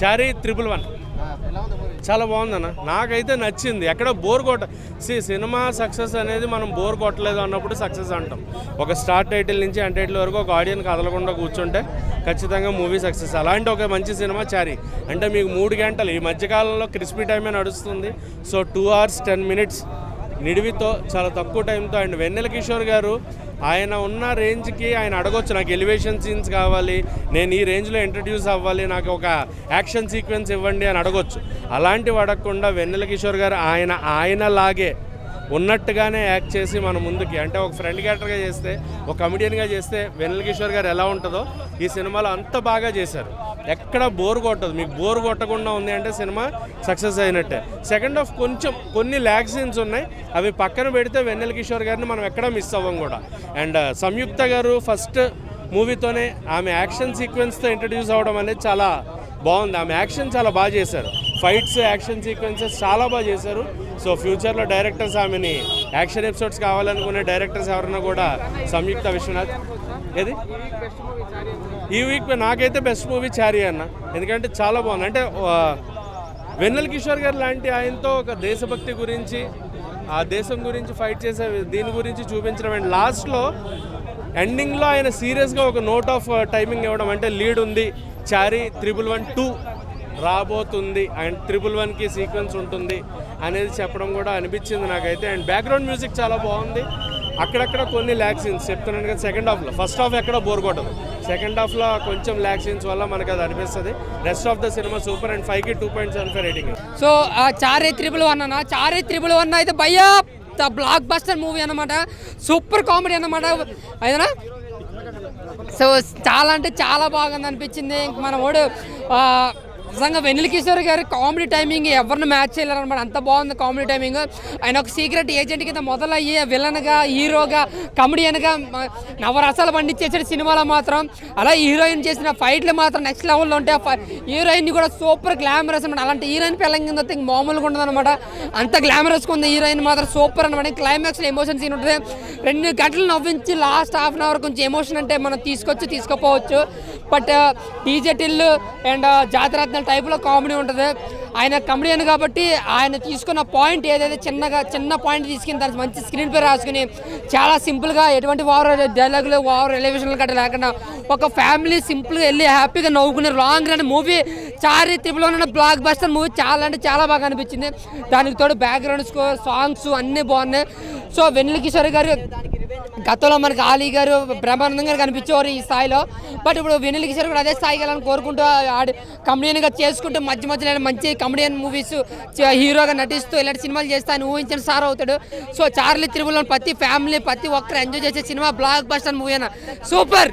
చారీ triple one. చాలా బాగుందన్న. నాకైతే నచ్చింది. ఎక్కడ బోర్ కొట్ట సి సినిమా సక్సెస్ అనేది మనం బోర్ కొట్టలేదు అన్నప్పుడు సక్సెస్ అంటాం. ఒక స్టార్ట్ టైటిల్ నుంచి అండ్ టైటిల్ వరకు ఒక ఆడియన్ కదలకుండా కూర్చుంటే ఖచ్చితంగా మూవీ సక్సెస్. అలాంటి ఒక మంచి సినిమా చారీ. అంటే మీకు మూడు గంటలు. ఈ మధ్యకాలంలో క్రిస్పీ టైమే నడుస్తుంది. So two hours ten minutes నిడివితో చాలా తక్కువ టైంతో అండ్ వెన్నెల కిషోర్ గారు ఆయన ఉన్న రేంజ్కి ఆయన అడగొచ్చు నాకు ఎలివేషన్ సీన్స్ కావాలి నేను ఈ రేంజ్లో ఇంట్రడ్యూస్ అవ్వాలి నాకు ఒక యాక్షన్ సీక్వెన్స్ ఇవ్వండి అని అడగొచ్చు. అలాంటివి అడగకుండా వెన్నెల కిషోర్ గారు ఆయన ఆయనలాగే ఉన్నట్టుగానే యాక్ట్ చేసి మన ముందుకి అంటే ఒక ఫ్రెండ్ క్యారెక్టర్గా చేస్తే ఒక కమెడియన్గా చేస్తే వెన్నెల కిషోర్ గారు ఎలా ఉంటుందో ఈ సినిమాలో అంత బాగా చేశారు. ఎక్కడ బోర్ కొట్టదు. మీకు బోర్ కొట్టకుండా ఉంది అంటే సినిమా సక్సెస్ అయినట్టే. సెకండ్ హాఫ్ కొంచెం కొన్ని ల్యాగ్ సీన్స్ ఉన్నాయి. అవి పక్కన పెడితే వెన్నెల కిషోర్ గారిని మనం ఎక్కడ మిస్ అవ్వం కూడా. అండ్ uh, సంయుక్త గారు ఫస్ట్ మూవీతోనే ఆమె యాక్షన్ సీక్వెన్స్తో ఇంట్రడ్యూస్ అవ్వడం అనేది చాలా బాగుంది. ఆమె యాక్షన్ చాలా బాగా చేశారు. ఫైట్స్ యాక్షన్ సీక్వెన్సెస్ చాలా బాగా చేశారు. సో ఫ్యూచర్లో డైరెక్టర్స్ ఆమెని యాక్షన్ ఎపిసోడ్స్ కావాలనుకునే డైరెక్టర్స్ ఎవరైనా కూడా సంయుక్త విశ్వనాథ్ ఏది? ఈ వీక్ నాకైతే బెస్ట్ మూవీ చారీ అన్న. ఎందుకంటే చాలా బాగుంది. అంటే వెన్నెల కిషోర్ గారు లాంటి ఆయనతో ఒక దేశభక్తి గురించి ఆ దేశం గురించి ఫైట్ చేసే దీని గురించి చూపించడం. అండ్ లాస్ట్లో ఎండింగ్లో ఆయన సీరియస్గా ఒక నోట్ ఆఫ్ టైమింగ్ ఇవ్వడం. అంటే లీడ్ ఉంది. చారీ త్రిబుల్ వన్ టూ రాబోతుంది. అండ్ త్రిబుల్ వన్కి సీక్వెన్స్ ఉంటుంది. అనేది చెప్పడం కూడా అనిపించింది నాకైతే. అండ్ బ్యాక్గ్రౌండ్ మ్యూజిక్ చాలా బాగుంది. అక్కడక్కడ కొన్ని ల్యాక్ సీన్స్ చెప్తున్నాను కదా సెకండ్ హాఫ్లో ఫస్ట్ హాఫ్ ఎక్కడ బోర్ కొట్టదు. సెకండ్ హాఫ్లో కొంచెం ల్యాక్ సీన్స్ వల్ల మనకు అది అనిపిస్తుంది. Rest of the cinema super and ఫైవ్కి two point seven five rating so uh చారే triple one అన్న చారే త్రిబుల్ వన్ అయితే భయ్యా ద బ్లాక్ బస్టర్ మూవీ అనమాట సూపర్ కామెడీ అన్నమాట. అయినా సో చాలా అంటే చాలా బాగుంది అనిపించింది. ఇంక మన వాడు నిజంగా వెన్నెల కిషోర్ గారి కామెడీ టైమింగ్ ఎవరిని మ్యాచ్ చేయలేరనమాట అంత బాగుంది కామెడీ టైమింగ్. ఆయన ఒక సీక్రెట్ ఏజెంట్ కింద మొదలయ్యి విలన్గా హీరోగా కమెడియన్గా నవరసాలు పండించేసాడు సినిమాలో మాత్రం. అలా హీరోయిన్ చేసిన ఫైట్లు మాత్రం నెక్స్ట్ లెవెల్లో ఉంటాయి. హీరోయిన్ కూడా సూపర్ గ్లామరస్ అనమాట అలాంటి హీరోయిన్ పెళ్ళం మామూలుగా ఉండదు అనమాట అంత గ్లామరస్గా ఉంది హీరోయిన్ మాత్రం సూపర్ అనమాట క్లైమాక్స్లో ఎమోషన్ సీన్ ఉంటుంది. రెండు గంటలు నవ్వించి లాస్ట్ హాఫ్ అన్ అవర్ కొంచెం ఎమోషన్ అంటే మనం తీసుకొచ్చి తీసుకోపోవచ్చు. బట్ డీజెటిల్ అండ్ జాతరత్న టైప్లో కామెడీ ఉంటుంది. ఆయన కమెడియన్ కాబట్టి ఆయన తీసుకున్న పాయింట్ ఏదైతే చిన్నగా చిన్న పాయింట్ తీసుకుని దానికి మంచి స్క్రీన్ పే రాసుకుని చాలా సింపుల్గా ఎటువంటి వారు డైలాగులు వారు ఎలివేషన్లు గట్రా లేకుండా ఒక ఫ్యామిలీ సింపుల్గా వెళ్ళి హ్యాపీగా నవ్వుకునే long run movie Chaari triple ఉన్న బ్లాక్ బస్టర్ మూవీ చాలా అంటే చాలా బాగా అనిపించింది. దానికి తోడు బ్యాక్గ్రౌండ్ స్కోర్ సాంగ్స్ అన్నీ బాగున్నాయి. సో వెన్నెల కిషోర్ గారు గతంలో మనకి ఆలీ గారు బ్రహ్మానందంగా కనిపించేవారు ఈ స్థాయిలో. బట్ ఇప్పుడు వెన్నెల కిషోర్ కూడా అదే స్థాయికి వెళ్ళాలని కోరుకుంటూ ఆడి కమెడియన్గా చేసుకుంటూ మధ్య మధ్యలో మంచి కమెడియన్ మూవీస్ హీరోగా నటిస్తూ ఇలాంటి సినిమాలు చేస్తా అని ఊహించిన సార్ అవుతాడు. సో చార్లీ త్రిబుల్ ప్రతి ఫ్యామిలీ ప్రతి ఒక్కరు ఎంజాయ్ చేసే సినిమా బ్లాక్ బస్టర్ మూవీ అన్న సూపర్!